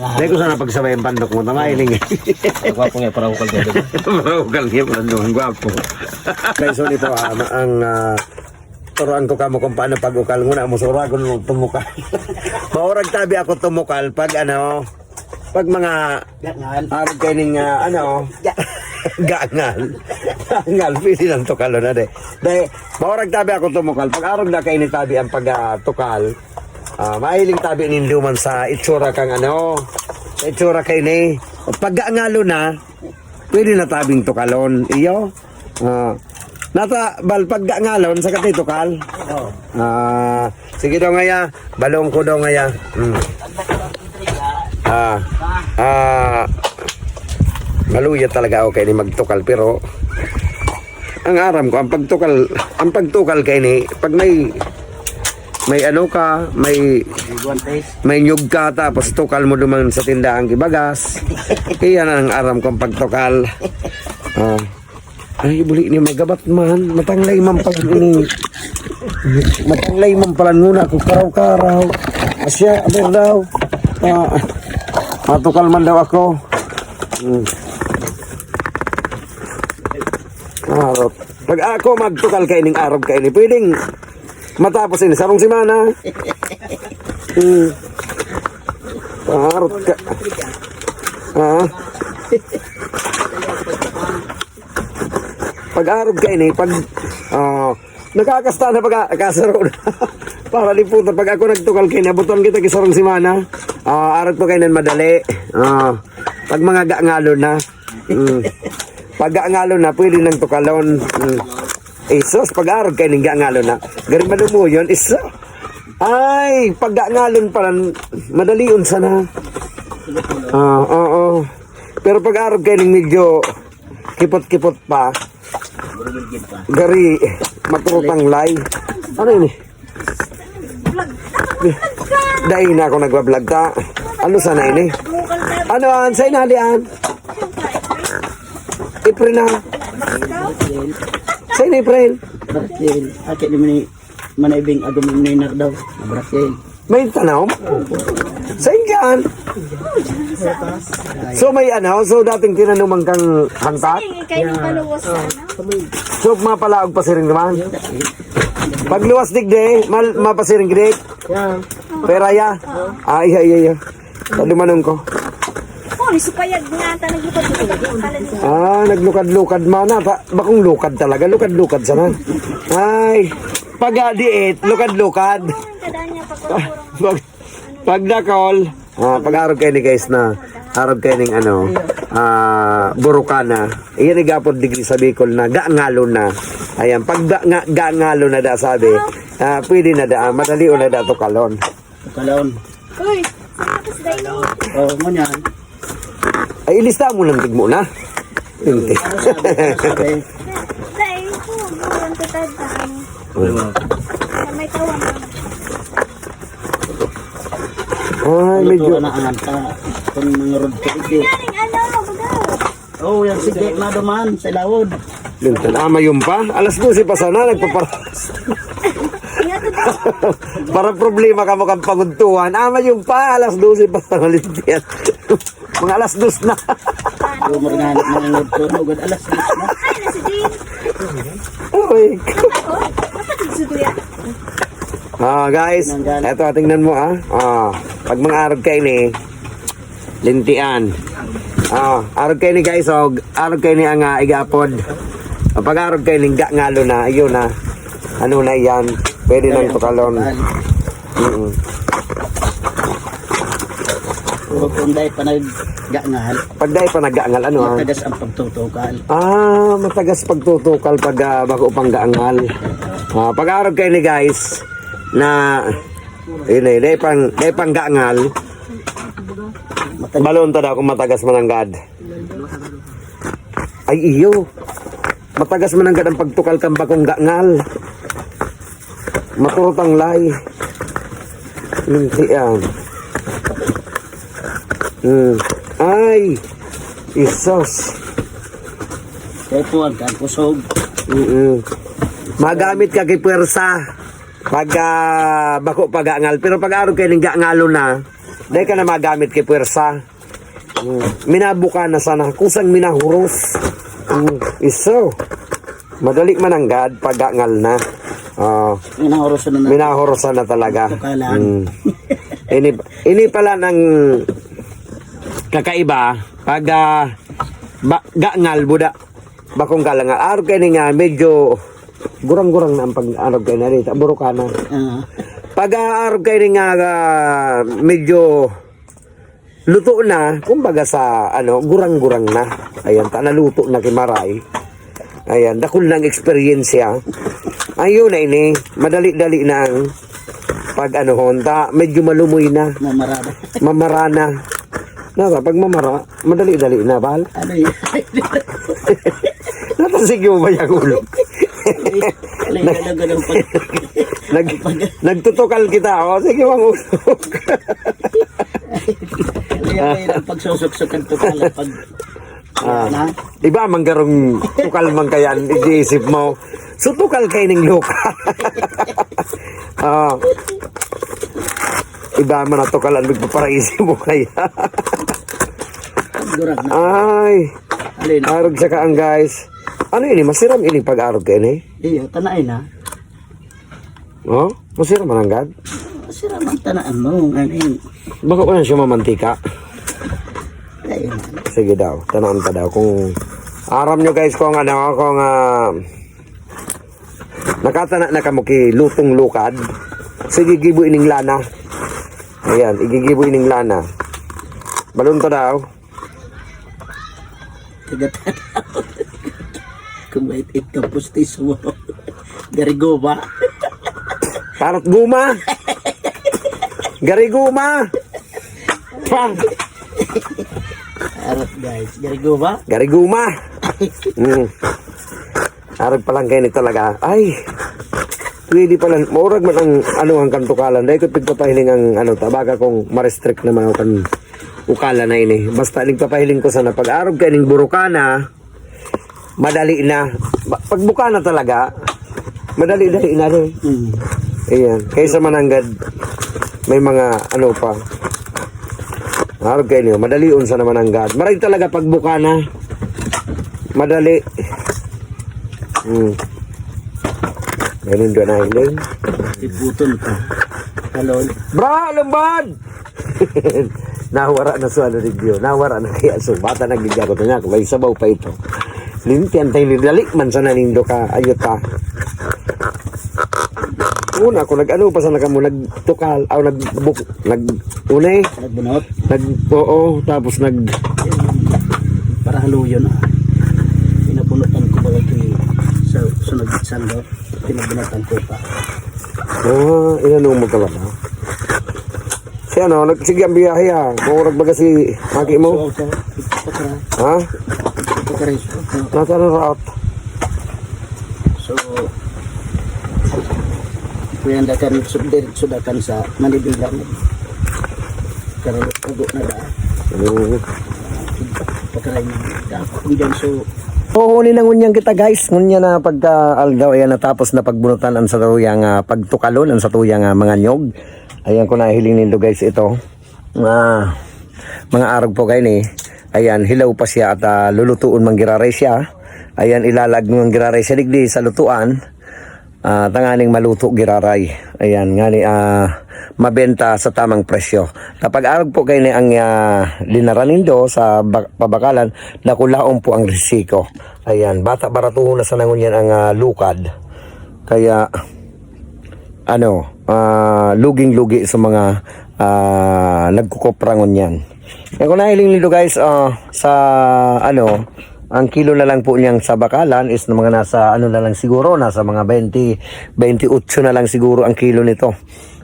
Dahil ko sana pagsabayan pandok mo, tamailing eh. Gwapo nga parang ukal dito. Maraugal niya, parang gwapo. Kaya so nito, ah, ma- ang uh, turuan ko kamo kung paano pag-ukal muna, musura ko nung tumukal. Maurag tabi ako tumukal pag ano, pag mga arag kayo ning ah, ano, gangal. gangal, pili ng tukal na de. Dahil, maurag tabi ako tumukal. Pag arag na kayo ni tabi ang pag-tukal, ah, mahiling tabi ninduman sa itsura kang ano, sa itsura kayo ni. Pag gangalo na, pwede na tabing tukalon. Iyo. Ah. nata bal pag ngalon sa katay tukal. Ah, sige daw ngaya, balong ko daw ngaya. Mm. Ah. Ah. Maluya talaga ako kay ni magtukal pero ang aram ko ang pagtukal ang pagtukal kay ni pag may may ano ka may may nyug ka tapos tukal mo duman sa tindahan gibagas iyan ang aram kong pagtukal ah. ay buli ni magabat man matanglay man pag ini matanglay man pala muna ako karaw-karaw asya aber daw ah, matukal man daw ako hmm. Arap. Pag ako magtukal kay ning arab kay ni pwedeng matapos ini sarong simana. Hmm. Arap ka. Ah. Pag arab kay ni pag ah nakakasta na pag kasaro na. Para liputan pag ako nagtukal kay ni abuton kita kisarong simana. Ah, arab ko kay nan madali. Ah. Pag mga gaangalo na. Hmm. Pag gaangalo na, pwede nang tukalon. Mm. Isos, pag-arag kayo ng gaangalo na. Garing malumo yun, iso. Ay, pag gaangalon pa madali yun sana. Ah, oo, oo. Pero pag-arag kayo medyo kipot-kipot pa, gari, maturutang lay. Ano yun eh? Dahil na ako nagbablog ta. Ano sana yun eh? Ano an? Sa inalian? April na. Sa April. Brazil. Ate ni mani manibing agam ni nar daw. Brazil. May tanong? Sa Ingan. So may ano, so dating tinanong kang hangtat? Kayo ng paluwas sa ano? So mapalaog pa siring naman. Pag luwas digde, mal mapasiring gid. Peraya. Ah, iya iya iya. Padumanong ko. Supayag nga ta naglukad niyo. Ah, naglukad-lukad man na. Pa, bakong lukad talaga? Lukad-lukad sana. Ay, pag diet, lukad-lukad. Pag pag, dakol, ah, pag arog kayo ni guys na arog kayo ng ano, ah, burukana. Iyan ni gapon degree sa Bicol na gaangalo na. Ayan, pag da, nga, gaangalo na da sabi, ah, pwede na da, madali o na da to kalon. Kalaon. Uy, tapos dahil Oh, mo niyan. Ay, ilista mo lang tigmo na. Na. Ay, Medyo. Kung. Yaring ano, bagaw. Oh, yan sige na duman sa lawod. Lintan, ama yung pa. Alas 12 pa sana, nagpaparas. Ingat ito daw. Para problema ka mo kang paguntuhan. Ama yung pa, alas 12 pa sana lintian. Mga alas 2 na. So, maringanit na ang road ko. Ugad alas na. Ay, na. Oh, Kuya. Ah, guys, eto tingnan mo ah. Ah, pag mga arog kayo ni lintian. Ah, arog kayo ni guys, oh, arog kayo ni ang ah, igapod. Ah, pag arog kayo ni ga- ngalo na, ayun na. Ano na yan? Pwede nang tukalon. Mm Puro kung dahil pa naggangal. Pag dahil pa nag-aangal, ano ah? Matagas ang pagtutukal. Ah, matagas pagtutukal pag uh, bako pang gaangal. Ah, pag arog kayo ni guys na yun eh, dahil pang, dahil pang gaangal, balon daw kung matagas mananggad. Ay iyo. Matagas mananggad ang pagtukal kang bakong gaangal. Maturot ang lay. Linti yan. Hmm. Ay! Isos. Kaya po ang kusog. Mm Magamit ka kay pwersa pag ah, bako pagangal pero pag araw kayo ng gaangalo na Dahil ka na magamit kay pwersa. Mm. Minabuka na sana. Kusang minahuros. Mm. Iso. Madali mananggad pag-angal na. Oh, Ginahorosan na na. minahurosan na talaga. Mm. ini, ini pala ng kakaiba pag ah, ba, gangal buda. Bakong galangal araw kayo nga medyo gurang-gurang na ang pag araw kayo na rito burukana. Ah, pag ah, araw kayo nga ah, medyo luto na kumbaga sa ano gurang-gurang na. Ayan ta naluto na kimaray ayan dakul ng experience ayun na ini madali-dali na ang pag ano honta medyo malumoy na mamarada. mamarana. Nasa, pag mamara, madali-dali na, bal. Ano yun? Natasig mo ba yung ulo? Pag... Nag, nagtutukal kita, o. Sige, mang ulo. Yun ang pagsusuksok ang tukalan pag... Ah. na? Iba, manggarong tukal man kaya, iisip mo. So, tukal kayo ng luka. Ah. Iba man na tukalan, magpaparaisip mo kaya. Ay, yun? arog sa kaang guys. Ano ini? Masiram ini pag-arog kayo ni? Iyo, tanay na. Oh, masiram man ang gad. Sira man tanaan mo. Ano yun? Baka ko na siya mamantika. Sige daw, tanaan pa daw kung aram nyo guys kung ano, kung ah, nakatana na kamo ki lutong lukad, sige gibo ining lana. Ayan, igigibo ining lana. Balon to daw. Tigatan. Kung may ikaw pustis mo. Garigo ba? Parot guma. Gariguma. Pa, Arot guys. Garigo ba? gariguma. Mm. Arag pa lang kayo ni talaga. Ay, pwede pala. Maurag man ang ano ang kantukalan. Dahil ko pigpapahiling ang ano, tabaga kong ma-restrict naman ako kan ukala na ini. Basta nagpapahiling ko sana pag arog kayo ng burukana, madali na. Ba- Pag bukana talaga, madali-dali na rin. Hmm. Ayan. Kaysa mananggad, may mga ano pa. Arog kayo niyo, madali unsa naman ang God. Maray talaga pag bukana. Madali. Hmm. Ganun doon na hiling. Iputol ka. Kalol. Bra, lambad! Nawara na sa ano review. Nawara na kaya so bata nagbigay ko niya. May sabaw pa ito. Lintian tayo nidalik man sa nanindo ka. Ayot ka. Una ko nag-ano pa sa nakamu nagtukal aw nagbuk nag unay Nagbunot. nag oo tapos nag Para haluyo na. Pinabunutan ko ba ito sa sunod sando. Pinabunutan ko pa. ah inanong mo na? Si ano, nag, sige ang biyahe ha. Murag ba kasi maki mo? Ha? Nasa na route? So, kuyan dakan subdir sudakan sa manibilang. Karon kago na da. Hmm. Pakaray na. Kung dyan so, Puhunin na ngunyang kita guys. Ngunya na pagka aldaw ayan natapos na pagbunutan ang sa tuyang uh, pagtukalon ang sa tuyang ah, mga nyog. Ayan ko na hiling nindo guys ito. Ah, mga arog po kayo ni. Ayan hilaw pa siya at ah, lulutuon manggiraray siya. Ayan ilalag ng giraray siya digdi sa lutuan. Ah, tanganing maluto giraray. Ayan ngani ah mabenta sa tamang presyo. Kapag arog po kayo ni ang ah, linaranindo sa bak- pabakalan, nakulaon po ang risiko. Ayan, bata baratuho na sa nangon ang ah, lukad. Kaya ano, ah, luging-lugi sa mga ah, nagkukoprangon yan. Kaya kung nahiling nito guys, ah, sa ano, ang kilo na lang po niyang sa bakalan is na mga nasa ano na lang siguro, nasa mga 20, 28 na lang siguro ang kilo nito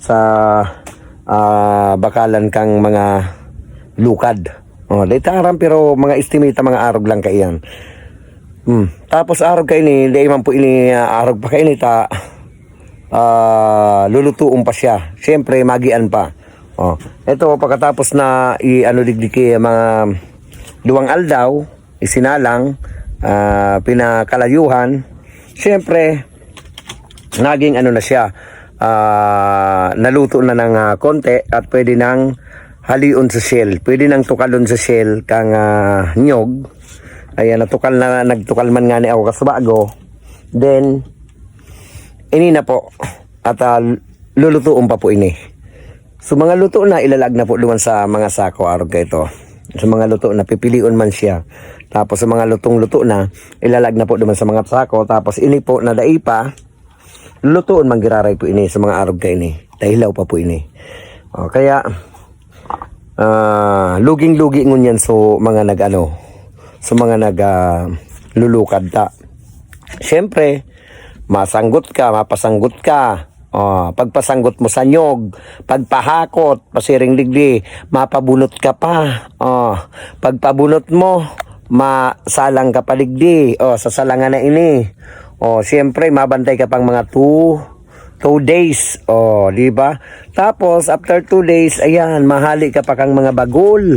sa ah, bakalan kang mga lukad. Oh, litaran pero mga estimate mga arog lang kaiyan. Hmm. Tapos arog kay ni, di man po ini ah, arog pa kay ni ta ah lulutuon pa siya. Siyempre magian pa. Oh. Ito pagkatapos na i ano digdiki mga luwang aldaw, isinalang, ah, pinakalayuhan, siyempre naging ano na siya, ah, naluto na ng ah, konti at pwede nang halion sa shell. Pwede nang tukalon sa shell kang ah, nyog. Ayan, natukal na, nagtukal man nga ni ako kasbago. Then, ini na po. At ah, lulutuon pa po ini. So mga luto na, ilalag na po luman sa mga sako araw ito. Sa mga luto na, pipiliun man siya. Tapos sa mga lutong-luto na, ilalag na po luman sa mga sako. Tapos ini po na daipa, lulutuon man giraray po ini sa mga araw ka ini. Dahilaw pa po ini. O, kaya, ah, luging-lugi ngun yan so mga nag-ano, sa mga nag ah, lulukad ta. Siyempre, masanggot ka, mapasanggot ka. Oh, pagpasanggot mo sa nyog, pagpahakot, pasiring ligdi, mapabunot ka pa. Oh, pagpabunot mo, masalang ka paligdi. Oh, sa salangan na ini. Oh, siyempre, mabantay ka pang mga 2 two days. Oh, di ba? Tapos, after two days, ayan, mahali ka pa kang mga bagol.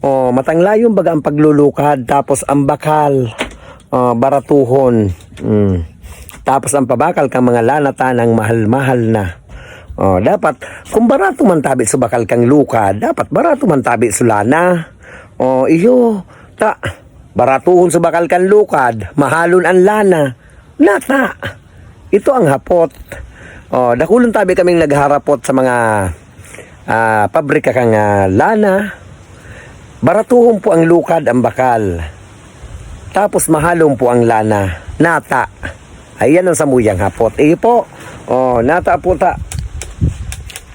Oh, matanglayon baga ang paglulukad. Tapos, ang bakal. Oh, baratuhon. Mm. Tapos, ang pabakal kang mga lanatan ng mahal-mahal na. Oh, dapat, kung barato man tabi sa bakal kang lukad, dapat barato man tabi sa lana. Oh, iyo, ta, baratuhon sa bakal kang lukad, mahalon ang lana. Nata, ito ang hapot. Oh, dakulon tabi kaming nagharapot sa mga ah, pabrika kang ah, lana. Baratuhon po ang lukad ang bakal. Tapos mahalong po ang lana. Nata. Ayan ang samuyang hapot. Eh po. Oh, nata po ta.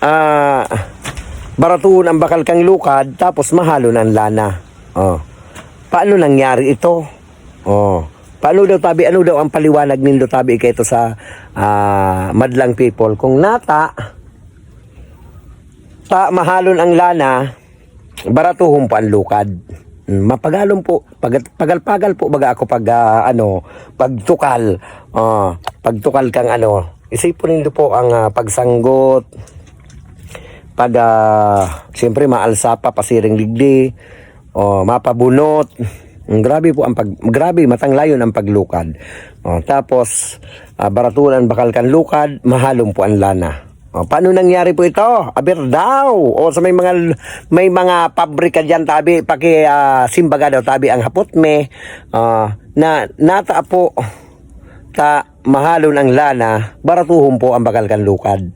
Ah, baratuhon ang bakal kang lukad tapos mahalon ang lana. Oh. Paano nangyari ito? Oh. Paano daw tabi, ano daw ang paliwanag nindo tabi kay ito sa ah, madlang people? Kung nata, ta mahalon ang lana, baratuhon pa ang lukad. Mm, Mapagalon po, pag, pagal-pagal po baga ako pag ah, ano, pagtukal. Ah, pagtukal kang ano, isipon nindo po ang ah, pagsanggot, pag ah, siyempre maalsa pa pasiring ligdi o mapabunot Mm, grabe po ang pag grabe matanglayon ang paglukad. O, tapos ah, baratunan bakal kan lukad mahalong po ang lana. O, paano nangyari po ito? Aber daw. O sa may mga may mga pabrika diyan tabi paki ah, simbaga daw tabi ang hapot me ah, na nata po ta mahalon ang lana baratuhon po ang bakal kan lukad